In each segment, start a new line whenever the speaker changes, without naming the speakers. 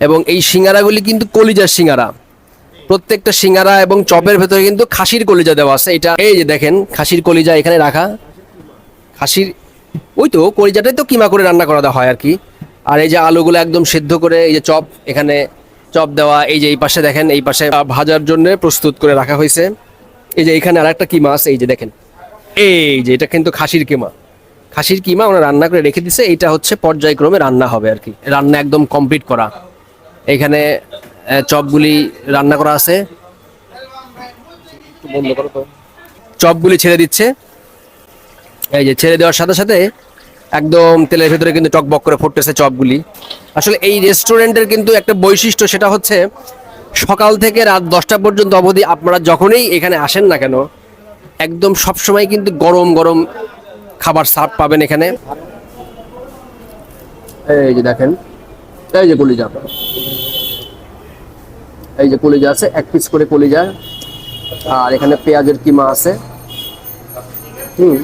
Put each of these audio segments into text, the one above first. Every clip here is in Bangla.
এবং এই সিঙ্গারাগুলি কিন্তু কলিজার সিঙ্গারা। প্রত্যেকটা সিঙ্গারা এবং চপের ভেতরে কিন্তু খাসির কলিজা দেওয়া আছে। এটা এই যে দেখেন, খাসির কলিজা এখানে রাখা। খাসির, ওই তো কলিজাটাই তো কিমা করে রান্না করা হয় আর কি আর এই যে আলুগুলো একদম সিদ্ধ করে এই যে চপ এখানে চপ দেওয়া, এই যে এই পাশে দেখেন, এই পাশে ভাজার জন্য প্রস্তুত করে রাখা হয়েছে। এই যে এখানে আরেকটা কিমা আছে, এই যে দেখেন। এই যে এটা কিন্তু খাসির কিমা। খাসির কিমা ওরা রান্না করে রেখে দিছে। এটা হচ্ছে পর্যায়ক্রমে রান্না হবে আর কি রান্না একদম কমপ্লিট করা। এখানে চপগুলি রান্না করা আছে। বন্ধ করো তো। চপগুলি ছেড়ে দিচ্ছে। এই যে ছেড়ে দেওয়ার সাথে সাথে একদম তেলের ভেতরে কিন্তু টকবক করে ফুটতেছে চপগুলি। আসলে এই রেস্টুরেন্টের কিন্তু একটা বৈশিষ্ট্য সেটা হচ্ছে সকাল থেকে রাত দশটা পর্যন্ত অবধি আপনারা যখনই এখানে আসেন না কেন একদম সবসময় কিন্তু গরম গরম খাবার সার্ভ পাবেন এখানে। এই যে দেখেন এই যে কলিজা। এই যে কলিজা আছে, এক পিস করে কলিজা আর এখানে পেঁয়াজের কিমা আছে। হুম।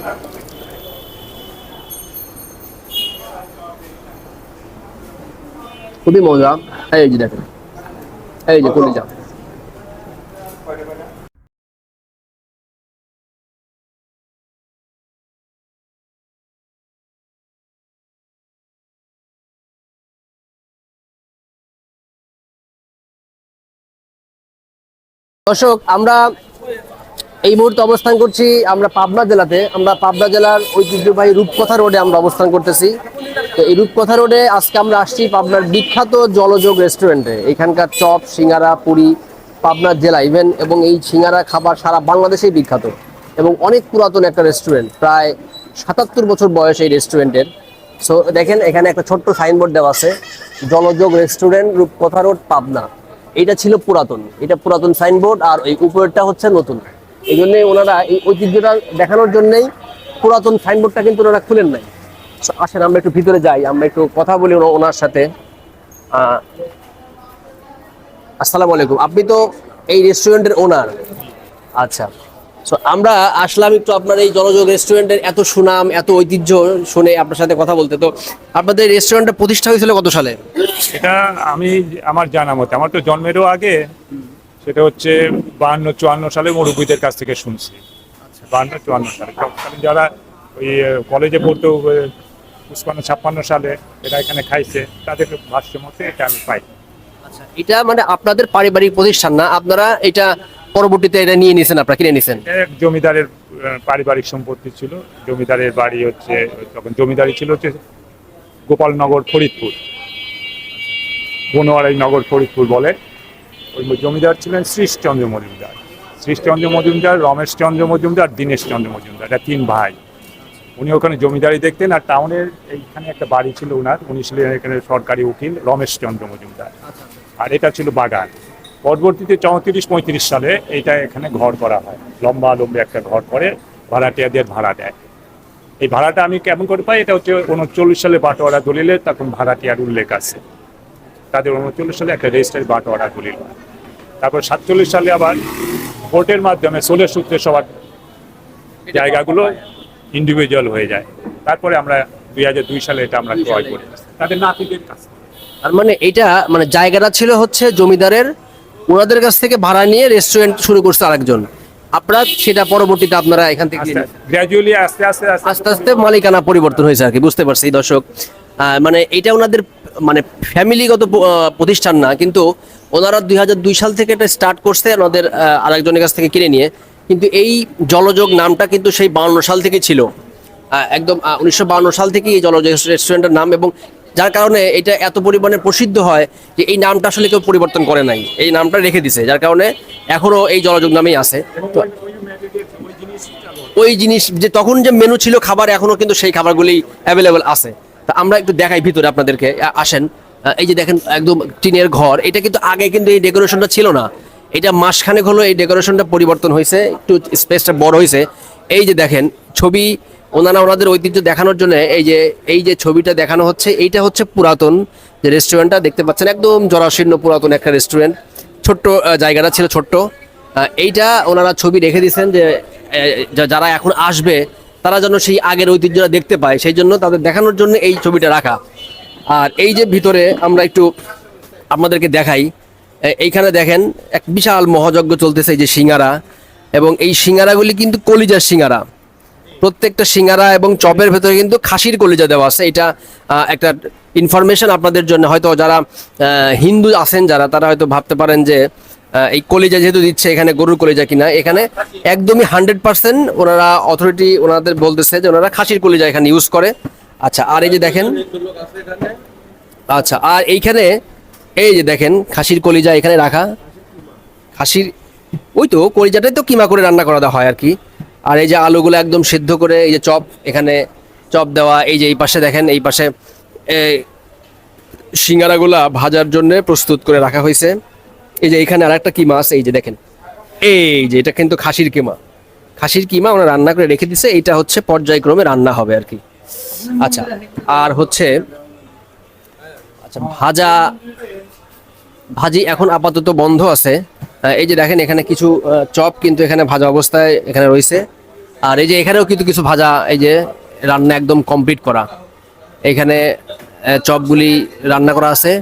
খুবই মজা। এই যে দেখেন, এই যে কলিজা দর্শক, আমরা এই মুহূর্তে অবস্থান করছি আমরা পাবনা জেলাতে। আমরা পাবনা জেলার ঐতিহ্যবাহী রূপকথা রোডে আমরা অবস্থান করতেছি। তো এই রূপকথা রোডে আজকে আমরা আসছি পাবনার বিখ্যাত জলযোগ রেস্টুরেন্টে। এখানকার চপ, সিঙ্গারা, পুরি পাবনার জেলা ইভেন, এবং এই সিঙ্গারা খাবার সারা বাংলাদেশেই বিখ্যাত। এবং অনেক পুরাতন একটা রেস্টুরেন্ট, প্রায় সাতাত্তর বছর বয়স এই রেস্টুরেন্টের। সো দেখেন, এখানে একটা ছোট্ট সাইনবোর্ড দেওয়া আছে, জলযোগ রেস্টুরেন্ট রূপকথা রোড পাবনা। এটা ছিল পুরাতন। এটা পুরাতন সাইনবোর্ড আর ওই উপরেরটা হচ্ছে নতুন। এই জন্যই ওনারা এই ঐতিহ্যটা দেখানোর জন্যই পুরাতন সাইনবোর্ডটা কিন্তু ওনারা খুলেন নাই। আসেন, আমরা একটু ভিতরে যাই, আমরা একটু কথা বলি ওনা- ওনার সাথে। আসসালামু আলাইকুম। আপনি তো এই রেস্টুরেন্টের ওনার আচ্ছা। সো আমরা আসলাম একটু আপনার এই জলযোগ রেস্টুরেন্টের এত সুনাম এত ঐতিহ্য শুনে আপনার সাথে কথা বলতে। তো আপনাদের রেস্টুরেন্টটা প্রতিষ্ঠা হয়েছিল কত সালে?
এটা আমি আমার জানা মতে আমার তো জন্মেরও আগে সেটা হচ্ছে বাহান্ন চুয়ান্ন সালে মুরব্বীদের কাছ থেকে শুনছি। বাহান্ন চুয়ান্ন সালে। তৎকালীন যারা ওই কলেজে পড়তো পুষ্পান্ন ছাপ্পান্ন সালে এরা এখানে খাইছে তাদের ভাষ্য মতে এটা আমি পাই
আচ্ছা এটা মানে আপনাদের পারিবারিক প্রতিষ্ঠান না? আপনারা এটা পরবর্তীতে এটা নিয়ে নিয়েছেন আপনারা কিনে নিয়েছেন
এটা এক জমিদারের পারিবারিক সম্পত্তি ছিল। জমিদারের বাড়ি হচ্ছে তখন জমিদারি ছিল হচ্ছে গোপালনগর ফরিদপুর। বনোয়ারাই নগর ফরিদপুর বলে। ওই জমিদার ছিলেন শ্রীশচন্দ্র মজুমদার। শ্রীশচন্দ্র মজুমদার রমেশচন্দ্র মজুমদার দীনেশচন্দ্র মজুমদার এটা তিন ভাই। উনি ওখানে জমিদারি দেখতেন আর টাউনের এইখানে একটা বাড়ি ছিল ওনার উনি ছিলেন এখানে সরকারি উকিল রমেশচন্দ্র মজুমদার। আর এটা ছিল বাগান। পরবর্তীতে চৌত্রিশ, পঁয়ত্রিশ সালে এটা এখানে ঘর করা হয়। লম্বা লম্বা একটা ঘর করে ভাড়াটিয়াদের ভাড়া দেয়। এই ভাড়াটা আমি কেমন করে পাই? এটা হচ্ছে উনচল্লিশ সালে বাটোয়ারা দলিলে তখন ভাড়াটিয়ার উল্লেখ আছে। তাদের উনচল্লিশ সালে একটা রেজিস্টারি বাটোয়ারা দলিল তারপর সাতচল্লিশ সালে আবার ভোটের মাধ্যমে ষোলো সূত্রে সবার জায়গাগুলো ইন্ডিভিজুয়াল হয়ে যায়। তারপরে আমরা দুই হাজার দুই সালে এটা আমরা ক্রয় করি। তাদের নাতিদের কাছে।
তার মানে এটা মানে জায়গাটা ছিল হচ্ছে জমিদারের ওনাদের কাছ থেকে ভাড়া নিয়ে রেস্টুরেন্ট শুরু করছে আরেকজন। আপনারা সেটা পরবর্তীতে আপনারা এখান থেকে
গ্র্যাজুয়ালি আস্তে আস্তে আস্তে
আস্তে মালিকানা পরিবর্তন হয়েছে আর কি বুঝতে পারছি দর্শক। মানে এটা ওনাদের মানে ফ্যামিলিগত প্রতিষ্ঠান না কিন্তু ওনারা দুই হাজার দুই সাল থেকে এটা স্টার্ট করছে ওনাদের আরেকজনের কাছ থেকে কিনে নিয়ে। কিন্তু এই জলযোগ নামটা কিন্তু সেই বাউন্ন সাল থেকে ছিল। একদম উনিশশো সাল থেকে এই জলযোগ রেস্টুরেন্টের নাম এবং যার কারণে এটা এত পরিমাণে প্রসিদ্ধ হয় যে এই নামটা আসলে কেউ পরিবর্তন করে নাই। এই নামটা রেখে দিছে, যার কারণে এখনও এই জলযোগ নামেই আছে। তো ওই জিনিস যে তখন যে মেনু ছিল খাবার এখনও কিন্তু সেই খাবারগুলি অ্যাভেলেবেল আছে। তা আমরা একটু দেখাই ভিতরে আপনাদেরকে আসেন। এই যে দেখেন, একদম টিনের ঘর, এটা কিন্তু আগে কিন্তু এই ডেকোরেশনটা ছিল না। এটা মাসখানেক হলো এই ডেকোরেশনটা পরিবর্তন হয়েছে একটু স্পেসটা বড় হয়েছে এই যে দেখেন, ছবি ওনারা ওনাদের ঐতিহ্য দেখানোর জন্য এই যে এই যে ছবিটা দেখানো হচ্ছে, এইটা হচ্ছে পুরাতন যে রেস্টুরেন্টটা দেখতে পাচ্ছেন একদম জরাশীর্ণ পুরাতন একটা রেস্টুরেন্ট ছোট্ট জায়গাটা ছিল ছোট্ট। এইটা ওনারা ছবি রেখে দিয়েছেন যে যারা এখন আসবে, তারা যেন সেই আগের ঐতিহ্যটা দেখতে পায়। সেই জন্য তাদের দেখানোর জন্য এই ছবিটা রাখা। আর এই যে ভিতরে আমরা একটু আপনাদেরকে দেখাই এইখানে দেখেন এক বিশাল মহাযজ্ঞ চলতেছে এই যে সিঙ্গারা। এবং এই সিঙ্গারাগুলি কিন্তু কলিজার সিঙ্গারা। প্রত্যেকটা সিঙ্গারা এবং চপের ভেতরে কিন্তু খাসির কলিজা দেওয়া আছে। এটা একটা ইনফরমেশন আপনাদের জন্য। হয়তো যারা হিন্দু আছেন যারা, তারা হয়তো ভাবতে পারেন যে এই কলিজা যেহেতু দিচ্ছে, এখানে গরুর কলিজা কিনা। এখানে একদমই হান্ড্রেড পার্সেন্ট ওনারা অথরিটি ওনাদের বলতেছে যে ওনারা খাসির কলিজা এখানে ইউজ করে। আচ্ছা আর এই যে দেখেন আচ্ছা আর এইখানে, এই যে দেখেন, খাসির কলিজা এখানে রাখা। খাসির, ওই তো কলিজাটাই তো কিমা করে রান্না করা দেওয়া হয় আর কি। আর এই যে আলুগুলো একদম সিদ্ধ করে, এই যে চপ, এখানে চপ দেওয়া, এই যে এই পাশে দেখেন, এই পাশে সিঙ্গারাগুলা ভাজার জন্য প্রস্তুত করে রাখা হয়েছে। এই যে এখানে আর একটা কিমা আছে, এই যে দেখেন। এই যে এটা কিন্তু খাসির কিমা। খাসির কিমা ওরা রান্না করে রেখে দিছে, এইটা হচ্ছে পর্যায়ক্রমে রান্না হবে আর কি। আচ্ছা আর হচ্ছে আচ্ছা ভাজা, ভাজি এখন আপাতত বন্ধ আছে। এই যে দেখেন, এখানে কিছু চপ কিন্তু এখানে ভাজা অবস্থায় এখানে রয়েছে। আর এই যে এখানেও কিন্তু কিছু ভাজা, এই যে রান্না একদম কমপ্লিট করা। এখানে চপগুলি রান্না করা আছে।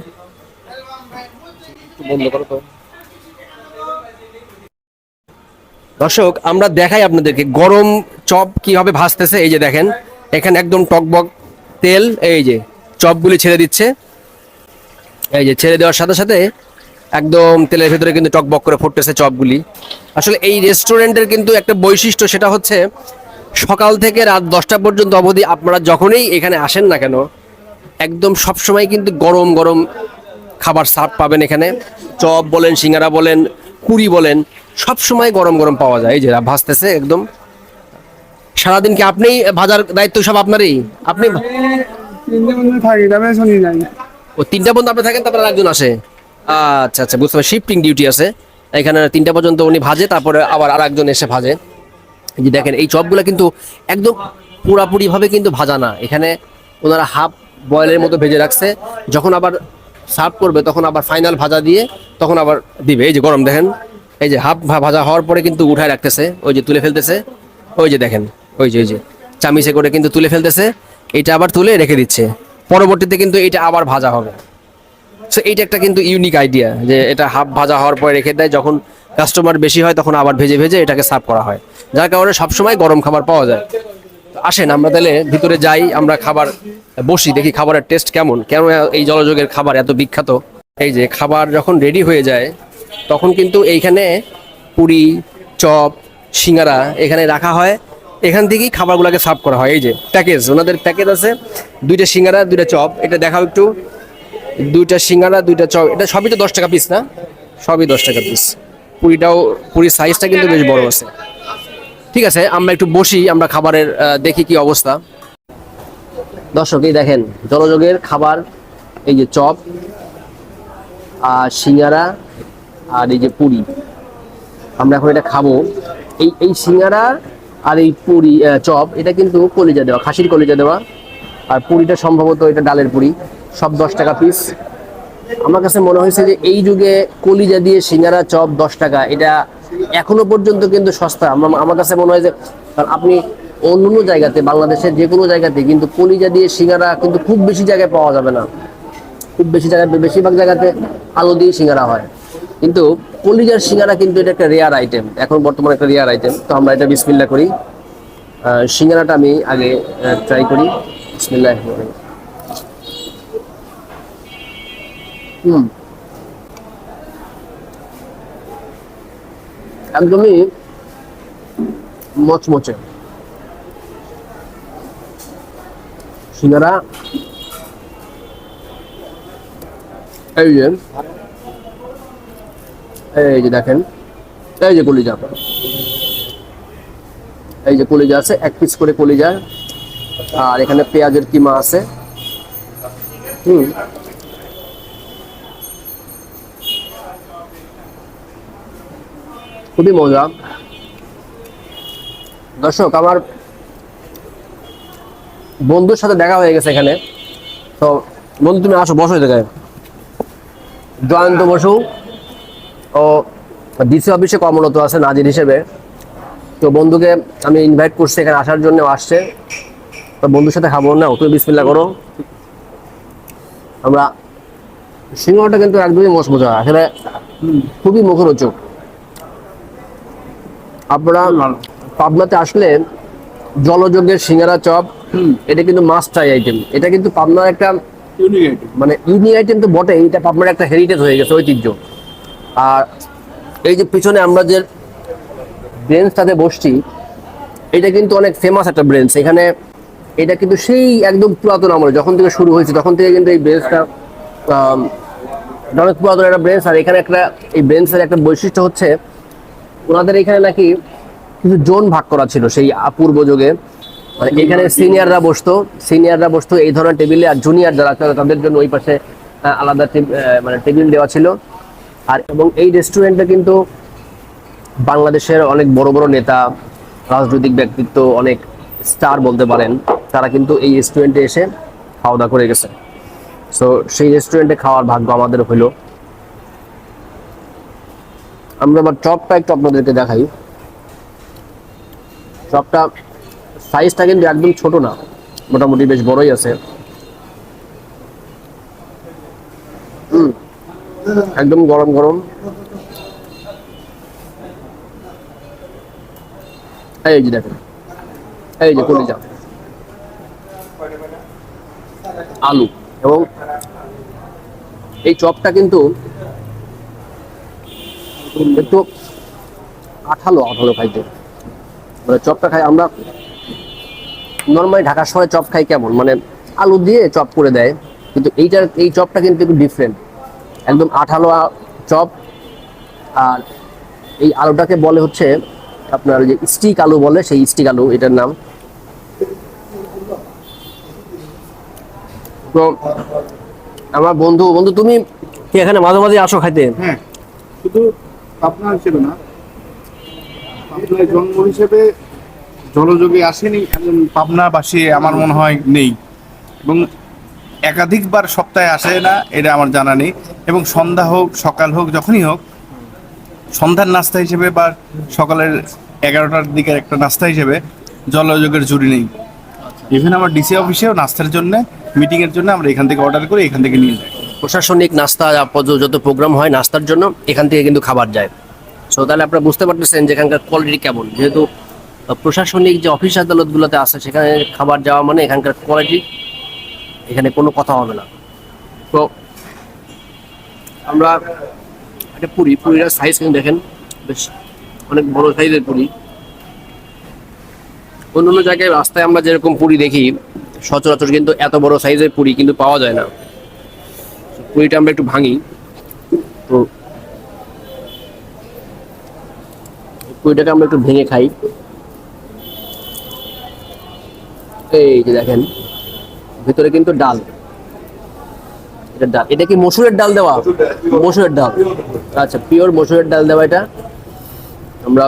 দর্শক, আমরা দেখাই আপনাদেরকে গরম চপ কীভাবে ভাজতেছে। এই যে দেখেন, এখানে একদম টকবক তেল, এই যে চপগুলি ছেড়ে দিচ্ছে। এই যে ছেড়ে দেওয়ার সাথে সাথে একদম তেলের ভেতরে কিন্তু টকবক করে ফুটতেছে চপগুলি। আসলে এই রেস্টুরেন্টের কিন্তু একটা বৈশিষ্ট্য সেটা হচ্ছে সকাল থেকে রাত দশটা পর্যন্ত অবধি আপনারা যখনই এখানে আসেন না কেন একদম সবসময় কিন্তু গরম গরম খাবার সার্ভ পাবেন এখানে। চপ বলেন সিঙ্গারা বলেন পুরি বলেন সব সময় গরম গরম পাওয়া যায়। এই যে ভাজতেছে একদম। সারাদিন কি আপনি ভাজার দায়িত্ব সব আপনারই? আপনি
তিনটে বন্ধু থাকি তবে শুনি যাই।
ও তিনটা পর্যন্ত আপনি থাকেন তারপরে একজন আসে? আচ্ছা আচ্ছা বুঝতে পারছি। শিফটিং ডিউটি আছে। এখানে তিনটা পর্যন্ত উনি ভাজে, তারপরে আবার আর একজন এসে ভাজে। যে দেখেন, এই চপগুলো কিন্তু একদম পুরাপুরি ভাবে কিন্তু ভাজা না। এখানে ওনারা হাফ বয়েলের মতো ভেজে রাখছে। যখন আবার সার্ভ করবে, তখন আবার ফাইনাল ভাজা দিয়ে, তখন আবার দিবে। এই যে গরম, দেখেন? এই যে হাফ ভাজা হওয়ার পরে কিন্তু উঠায় রাখতেছে। ওই যে তুলে ফেলতেছে। ওই যে দেখেন, ওই যে ওই যে। চামিচে করে কিন্তু তুলে ফেলতেছে। এটা আবার তুলে রেখে দিচ্ছে। পরবর্তীতে কিন্তু এটা আবার ভাজা হবে। সো এইটা একটা কিন্তু ইউনিক আইডিয়া যে এটা হাফ ভাজা হওয়ার পরে রেখে দেয়, যখন কাস্টমার বেশি হয় তখন আবার ভেজে ভেজে এটাকে সার্ভ করা হয়। যার কারণে সবসময় গরম খাবার পাওয়া যায়। আসেন, আমরা তাহলে ভিতরে যাই, আমরা খাবার বসি, দেখি খাবারের টেস্ট কেমন। কেন এই জলযোগের খাবার এত বিখ্যাত? এই যে খাবার যখন রেডি হয়ে যায়, তখন কিন্তু এইখানে পুরি, চপ, সিঙ্গারা এখানে রাখা হয়। এখান থেকেই খাবারগুলোকে সার্ভ করা হয়। এই যে প্যাকেজ ওনাদের প্যাকেজ আছে, দুইটা সিঙ্গারা, দুইটা চপ। এটা দেখাও একটু। দুইটা সিঙ্গারা, দুইটা চপ, এটা সবই তো দশ টাকা পিস না? সবই দশ টাকা পিস পুরিটাও, পুরীর সাইজটা কিন্তু বেশ বড় আছে। ঠিক আছে, আমরা একটু বসি, আমরা খাবারের দেখি কি অবস্থা। দর্শক, এই দেখেন, জলযোগের খাবার, এই যে চপ, আর সিঙ্গারা, আর এই যে পুরি। আমরা এখন এটা খাব। এই এই সিঙ্গারা আর এই পুরি চপ, এটা কিন্তু কলিজা দেওয়া, খাসির কলিজা দেওয়া। আর পুরিটা সম্ভবত এটা ডালের পুরি। সব দশ টাকা পিস আমার কাছে মনে হয়েছে যে এই যুগে কলিজা দিয়ে সিঙ্গারা, চপ দশ টাকা, এটা এখনও পর্যন্ত কিন্তু সস্তা। আমার কাছে মনে হয় যে, কারণ আপনি অন্য অন্য জায়গাতে, বাংলাদেশের যে কোনো জায়গাতে কিন্তু কলিজা দিয়ে সিঙ্গারা কিন্তু খুব বেশি জায়গায় পাওয়া যাবে না। খুব বেশি জায়গায়, বেশিরভাগ জায়গাতে আলু দিয়ে সিঙ্গারা হয়। কিন্তু কলিজার সিঙ্গারা কিন্তু এটা একটা রেয়ার আইটেম এখন বর্তমানে একটা রেয়ার আইটেম তো আমরা এটা বিসমিল্লা করি। সিঙ্গারাটা আমি আগে ট্রাই করি। বিসমিল্লাহ হুম একদমই মচমচে। সিঙ্গারা। এই যে। এই যে দেখেন, এই যে কলিজা। এই যে কলিজা আছে, এক পিস করে কলিজা। আর এখানে পেঁয়াজের কিমা আছে। হুম। খুবই মজা। দর্শক, আমার বন্ধুর সাথে দেখা হয়ে গেছে এখানে। তো বন্ধু, তুমি আসো, বসো জায়গায় জয়ন্ত বসু ও ডিসি অফিসে কর্মরত আছে, নাজির হিসেবে। তো বন্ধুকে আমি ইনভাইট করছি, এখানে আসার জন্য আসছে। তো বন্ধুর সাথে খাব না তুমি বিসমিল্লা করো। আমরা সিঙ্গাটা কিন্তু একদমই মশমজা আসলে খুবই মুখরোচক। আপনারা পাবনাতে আসলে জলযোগের সিঙ্গারা চপ এটা কিন্তু মাস্ট ট্রাই আইটেম এটা কিন্তু পাবনার একটা মানে ইউনিক আইটেম তো বটে এটা পাবনার একটা হেরিটেজ হয়ে গেছে ঐতিহ্য। আর এই যে পিছনে আমরা যে ব্রেঞ্চটাতে বসছি এটা কিন্তু অনেক ফেমাস একটা ব্রেঞ্চ এখানে এটা কিন্তু সেই একদম পুরাতন আমলে যখন থেকে শুরু হয়েছে তখন থেকে কিন্তু এই ব্রেঞ্চটা অনেক পুরাতন একটা ব্রেঞ্চ আর এখানে একটা এই ব্রেঞ্চের একটা বৈশিষ্ট্য হচ্ছে ওনাদের এখানে নাকি কিছু জোন ভাগ করা ছিল সেই পূর্ব যুগে। মানে এখানে সিনিয়ররা বসতো সিনিয়ররা বসতো এই ধরনের টেবিলে আর জুনিয়র যারা তাদের জন্য ওই পাশে আলাদা মানে টেবিল দেওয়া ছিল। আর এবং এই রেস্টুরেন্টে কিন্তু বাংলাদেশের অনেক বড় বড় নেতা, রাজনৈতিক ব্যক্তিত্ব, অনেক স্টার বলতে পারেন, তারা কিন্তু এই রেস্টুরেন্টে এসে খাওয়া দাওয়া করে গেছে। সো সেই রেস্টুরেন্টে খাওয়ার ভাগ্য আমাদের হলো। আমরা আবার চপটা একটু আপনাদেরকে দেখাই। চপটা সাইজটা কিন্তু একদম ছোট না, মোটামুটি বেশ বড়ই আছে। একদম গরম গরম। এই যে দেখেন, এই যে কলিজা। আলু। এবং এই চপটা কিন্তু একটু আঠালো আঠালো খাইতে মানে চপটা খাই আমরা নর্মালি ঢাকার শহরে চপ খাই কেমন? মানে আলু দিয়ে চপ করে দেয় কিন্তু এইটার এই চপটা কিন্তু একটু ডিফারেন্ট একদম আঠালো চপ আর এই আলুটাকে বলে হচ্ছে আপনার যে স্টিক আলু বলে সেই স্টিক আলু এটার নাম। তো আমার বন্ধু বন্ধু তুমি কি এখানে মাঝে মাঝে আসো খাইতে?
হ্যাঁ। শুধু আপনার হিসেবে না। আপনার জন্ম হিসেবে জলযোগে আসেনি, একজন পাবনাবাসী আমার মনে হয় নেই। এবং একাধিকবার সপ্তাহে আসে না, এটা আমার জানা নেই। এবং সন্ধ্যা হোক, সকাল হোক, যখনই হোক, সন্ধ্যার নাস্তা হিসেবে বা সকালের এগারোটার দিকের একটা নাস্তা হিসেবে জলযোগের জুড়ি নেই। ইভেন আমার ডিসি অফিসেও নাস্তার জন্য মিটিংয়ের জন্য আমরা এখান থেকে অর্ডার করে এখান থেকে নিয়ে যাই।
প্রশাসনিক নাস্তা যত- প্রোগ্রাম হয় নাস্তার জন্য এখান থেকে কিন্তু খাবার যায়। সো তাহলে আপনারা বুঝতে পারতেছেন যে এখানকার কোয়ালিটি কেমন। যেহেতু প্রশাসনিক যে অফিস আদালতগুলোতে আসে সেখানে খাবার যাওয়া মানে এখানকার কোয়ালিটি এখানে কোনো কথা হবে না। তো আমরা একটা পুরি, পুরিটার সাইজ কিন্তু দেখেন, বেশ অনেক বড় সাইজের পুরি। অন্য অন্য জায়গায় রাস্তায় আমরা যেরকম পুরি দেখি, সচরাচর কিন্তু এত বড় সাইজের পুরি কিন্তু পাওয়া যায় না। পুরিটা আমরা একটু ভাঙি। তো পুরিটাকে আমরা একটু ভেঙে খাই। এই যে দেখেন ভিতরে কিন্তু ডাল। এটা ডাল। এটা কি মসুরের ডাল দেওয়া? মসুরের ডাল। আচ্ছা পিওর মসুরের ডাল দেওয়া এটা। আমরা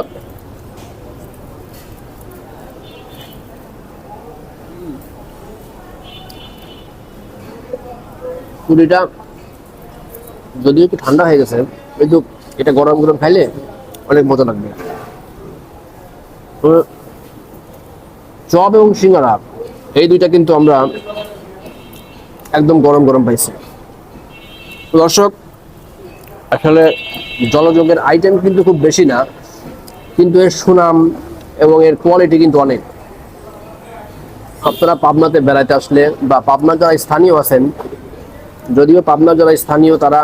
পুরিটা যদিও একটু ঠান্ডা হয়ে গেছে, কিন্তু এটা গরম গরম খাইলে অনেক মজা লাগবে। চপ এবং সিঙ্গারা, এই দুইটা কিন্তু আমরা একদম গরম গরম পাইছি। দর্শক, আসলে জলযোগের আইটেম কিন্তু খুব বেশি না, কিন্তু এর সুনাম এবং এর কোয়ালিটি কিন্তু অনেক। আপনারা পাবনাতে বেড়াতে আসলে বা পাবনা যারা স্থানীয় আছেন যদিও পাবনা যারা স্থানীয় তারা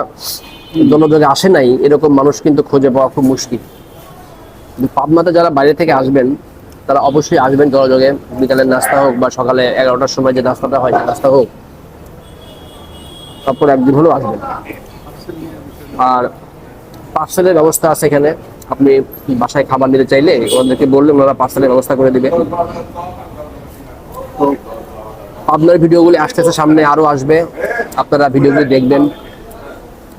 জলযোগে আসে নাই, এরকম মানুষ কিন্তু খুঁজে পাওয়া খুব মুশকিল। পাবনাতে যারা বাইরে থেকে আসবেন, তারা অবশ্যই আসবেন জলযোগে বিকালের নাস্তা হোক বা সকালে এগারোটার সময় যে নাস্তাটা হয় নাস্তা হোক, তারপর একদিন হলেও আসবেন। আর পার্সেলের ব্যবস্থা আছে এখানে। আপনি বাসায় খাবার নিতে চাইলে ওদেরকে বললে ওনারা পার্সেলের ব্যবস্থা করে দিবে। তো আপনার ভিডিওগুলি আসতেছে সামনে আরও আসবে। আপনারা ভিডিওগুলি দেখবেন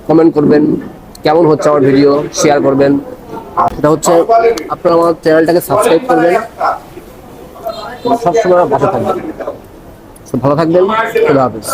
কমেন্ট করবেন, কেমন হচ্ছে আমার ভিডিও শেয়ার করবেন। সেটা হচ্ছে, আপনারা আমার চ্যানেলটাকে সাবস্ক্রাইব করবেন। সবসময় ভালো থাকবেন। ভালো থাকবেন খুদা হাফিজ।